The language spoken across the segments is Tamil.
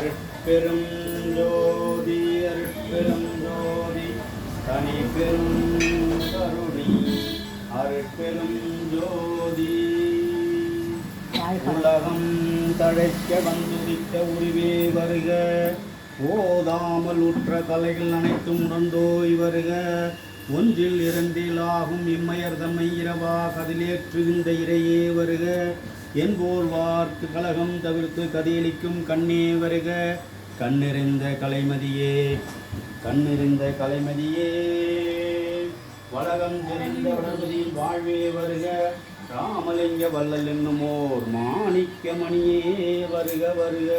அருட்பெரும் ஜோதி அருட்பெரும் ஜோதி தனி பெரும் கருணை. அருட்பெரும் ஜோதி. உலகம் தழைக்க வந்துதித்த உருவே வருக. ஓதாமல் உற்ற கலைகள் அனைத்தும் உணர்ந்தோய் வருக. ஒன்றில் இரண்டில் ஆகும் இம்மையர் தம்மை இரவா கதிலேற்றுகின்ற இறையே வருக. என்போர் வார்க்கு கலகம் தவிர்த்து கதியளிக்கும் கண்ணே வருக. கண்ணிருந்த கலைமதியே கண்ணிருந்த கலைமதியே. வளகம் தெரிந்த வளர்மதியின் வாழ்வே வருக. ராமலிங்க வல்லல் என்னுமோர் மாணிக்க மணியே வருக வருக.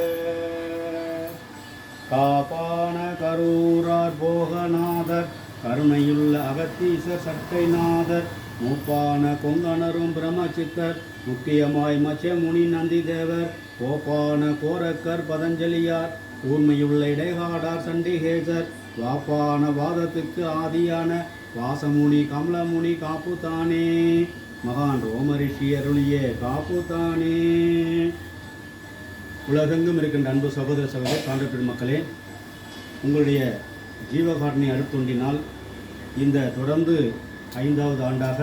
காப்பான கரூரார் போகநாதர் கருணையுள்ள அகத்தீச சட்டைநாதர் மூப்பான கொங்கணரும் பிரம்மசித்தர் முக்கியமாய் மச்சமுனி நந்தி தேவர் கோப்பான கோரக்கர் பதஞ்சலியார் கூர்மையுள்ள இடைகாடார் சண்டிகேசர் வாப்பான வாதத்துக்கு ஆதியான வாசமுனி கமலமுனி காப்புத்தானே. மகான் ரோமரிஷி அருளிய காப்புத்தானே. உலகெங்கும் இருக்கின்ற அன்பு சகோதர சகோதர சான்ற பெருமக்களே உங்களுடைய ஜீவகாரணி அருட்தொண்டினால் இந்த தொடர்ந்து ஐந்தாவது ஆண்டாக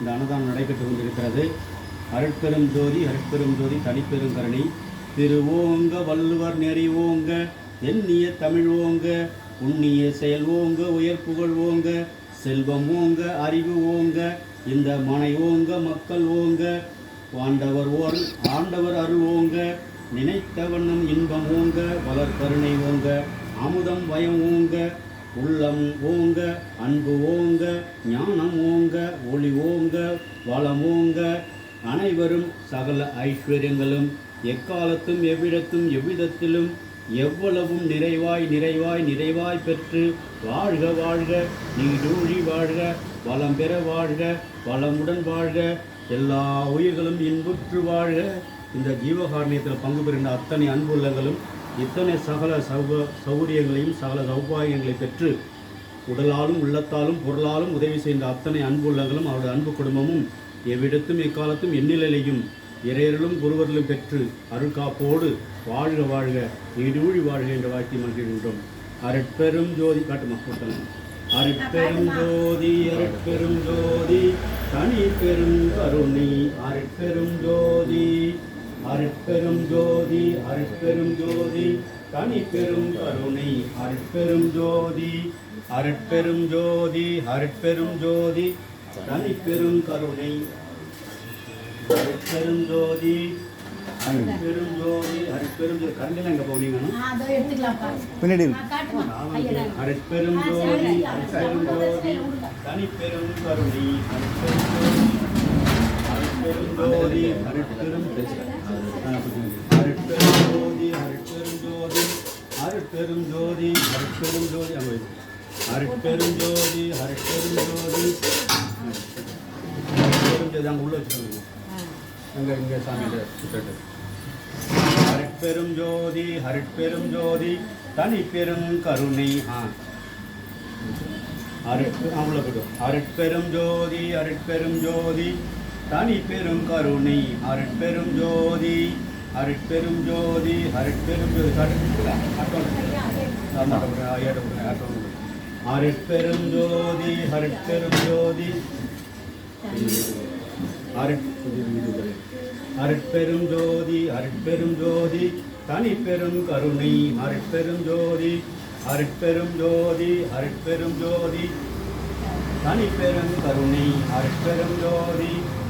இந்த அன்னதானம் நடைபெற்று கொண்டிருக்கிறது. அருட்பெரும் ஜோதி அருட்பெரும் ஜோதி தனிப்பெருங்கரணி திரு ஓங்க வள்ளுவர் நெறி ஓங்க எண்ணிய தமிழ் ஓங்க உண்ணிய செயல் ஓங்க உயர் புகழ் ஓங்க செல்வம் ஓங்க அறிவு ஓங்க இந்த மனை ஓங்க மக்கள் ஓங்க ஆண்டவர் ஓர் ஆண்டவர் அருள் ஓங்க நினைத்த வண்ணம் இன்பம் ஓங்க வளர் கருணை ஓங்க அமுதம் பயம் ஓங்க உள்ளம் ஓங்க அன்பு ஓங்க ஞானம் ஓங்க ஒளி ஓங்க வளம் ஓங்க. அனைவரும் சகல ஐஸ்வர்யங்களும் எக்காலத்தும் எவ்விடத்தும் எவ்விதத்திலும் எவ்வளவும் நிறைவாய் நிறைவாய் நிறைவாய் பெற்று வாழ்க வாழ்க. நீடூழி வாழ்க வளம் பெற வாழ்க வளமுடன் வாழ்க. எல்லா உயிர்களும் இன்புற்று வாழ்க. இந்த ஜீவகாரணியத்தில் பங்கு பெறுகின்ற அத்தனை அன்புள்ளங்களும் இத்தனை சகல சௌக சௌகரியங்களையும் சகல சௌபாகியங்களை பெற்று உடலாலும் உள்ளத்தாலும் பொருளாலும் உதவி செய்த அத்தனை அன்புள்ளங்களும் அவருடைய அன்பு குடும்பமும் எவ்விடத்தும் எக்காலத்தும் எண்ணிலையும் இறையர்களும் குருவர்களும் பெற்று அருள்காப்போடு வாழ்க வாழ்க நீடூழி வாழ்க என்ற வாழ்க்கை மகிழ்கின்றோம். அருட்பெரும் ஜோதி காட்டுமா கூட்டம். அருட்பெரும் ஜோதி அரட்பெரும் ஜோதி தனி பெரும் கருணை. அரட்பெரும் ஜோதி அருட்பெரும் ஜோதி அருட்பெரும் ஜோதி தனி பெரும் கருணை அருட்பெரும் ஜோதி அருட்பெரும் ஜோதி அருட்பெரும் ஜோதி தனி பெரும் கருணை. அருட்பெரும் ஜோதி அருட்பெரும் ஜோதி அருட்பெரும் ஜோதி. கரண்டில் எங்கே போனீங்கன்னா அருட்பெரும் ஜோதி அருட்பெரும் ஜோதி. தனிப்பெரும் கருணை. அருட்பெரும் ஜோதி அருட்பெரும் ஜோதி அருட்பெரும் ஜோதி அருட்பெரும் ஜோதி அருட்பெரும் ஜோதி அருட்பெரும் ஜோதி அங்கே வை. அருட்பெரும் ஜோதி அருட்பெரும் ஜோதி அங்கே உள்ள வச்சுக்கோங்க அங்கே இங்கே சாமி அருட்பெரும் ஜோதி அருட்பெரும் ஜோதி தனிப்பெரும் கருணை ஆ அருட்பெ அவ்வளோ போய்டும் அருட்பெரும் ஜோதி அருட்பெரும் ஜோதி தனி பெரும் கருணை அருட்பெரும் ஜோதி அருட்பெரும் ஜோதி அருட்பெரும் ஜோதி காட்டுங்களா அருட்பெரும் ஜோதி அருட்பெரும் ஜோதி அருட்பெரும் ஜோதி அருட்பெரும் ஜோதி தனி பெரும் கருணை அருட்பெரும் ஜோதி அருட்பெரும் ஜோதி அருட்பெரும் ஜோதி தனி பெரும் கருணை அருட்பெரும் ஜோதி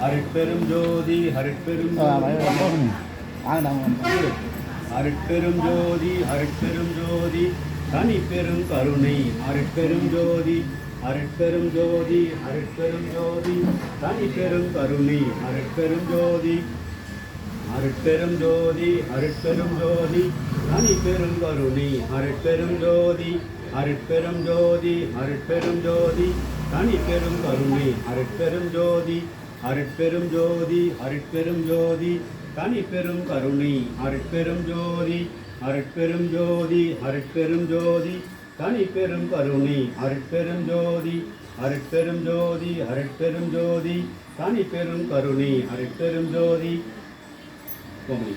அருட்பெரும் ஜோதி அருட்பெரும் அருட்பெரும் ஜோதி அருட்பெரும் ஜோதி தனிப்பெரும் கருணை அருட்பெரும் ஜோதி அருட்பெரும் ஜோதி அருட்பெரும் ஜோதி தனிப்பெரும் கருணை அருட்பெரும் ஜோதி அருட்பெரும் ஜோதி அருட்பெரும் ஜோதி தனி பெரும் கருணை அருட்பெரும் ஜோதி அருட்பெரும் ஜோதி அருட்பெரும் ஜோதி தனி பெரும் கருணை அருட்பெரும் ஜோதி அருட்பெரும் ஜோதி அருட்பெரும் ஜோதி தனி பெரும் கருணை அருட்பெரும் ஜோதி அருட்பெரும் ஜோதி அருட்பெரும் ஜோதி தனி பெரும் கருணை அருட்பெரும் ஜோதி அருட்பெரும் ஜோதி அருட்பெரும் ஜோதி தனி பெரும் கருணை அருட்பெரும் ஜோதி கோமதி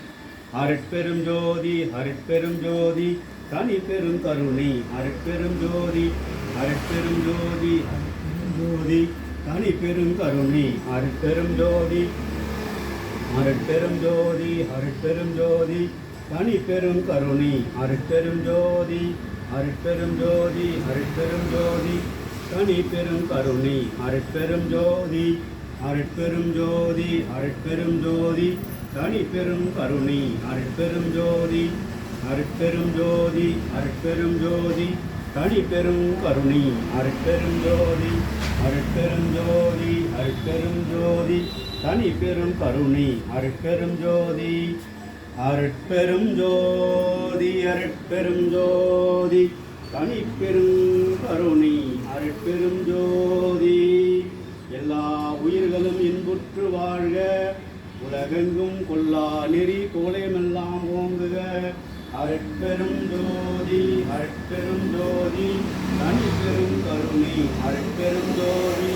அருட்பெரும் ஜோதி அருட்பெரும் ஜோதி தனி பெரும் கருணை அருட்பெரும் ஜோதி அருட்பெரும் ஜோதி அருட்பெரும் ஜோதி தனி பெருங்கருணை அருட்பெரும் ஜோதி. அருட்பெரும் ஜோதி அருட்பெரும் ஜோதி. தனி பெரும் கருணை அருட்பெரும் ஜோதி. அருட்பெரும் ஜோதி அருட்பெரும் ஜோதி. தனி பெரும் கருணை அருட்பெரும் ஜோதி. அருட்பெரும் ஜோதி அருட்பெரும் ஜோதி. தனி பெரும் கருணை அருட்பெரும் ஜோதி. அருட்பெரும் ஜோதி அருட்பெரும் ஜோதி. தனி பெரும் கருணை அருட்பெரும் ஜோதி. அருட்பெருஞ்சோதி அருட்பெருஞ்சோதி தனி பெரும் கருணை அருட்பெருஞ்சோதி அருட்பெருஞ்சோதி அருட்பெருஞ்சோதி தனி பெரும் கருணை அருட்பெருஞ்சோதி எல்லா உயிர்களும் இன்புற்று வாழ்க உலகெங்கும் கொல்லா நெறி கோலமெல்லாம் ஓங்குக. அருட்பெரும் ஜோதி அருட்பெரும் ஜோதி தனி பெரும் கருணை அருட்பெரும் ஜோதி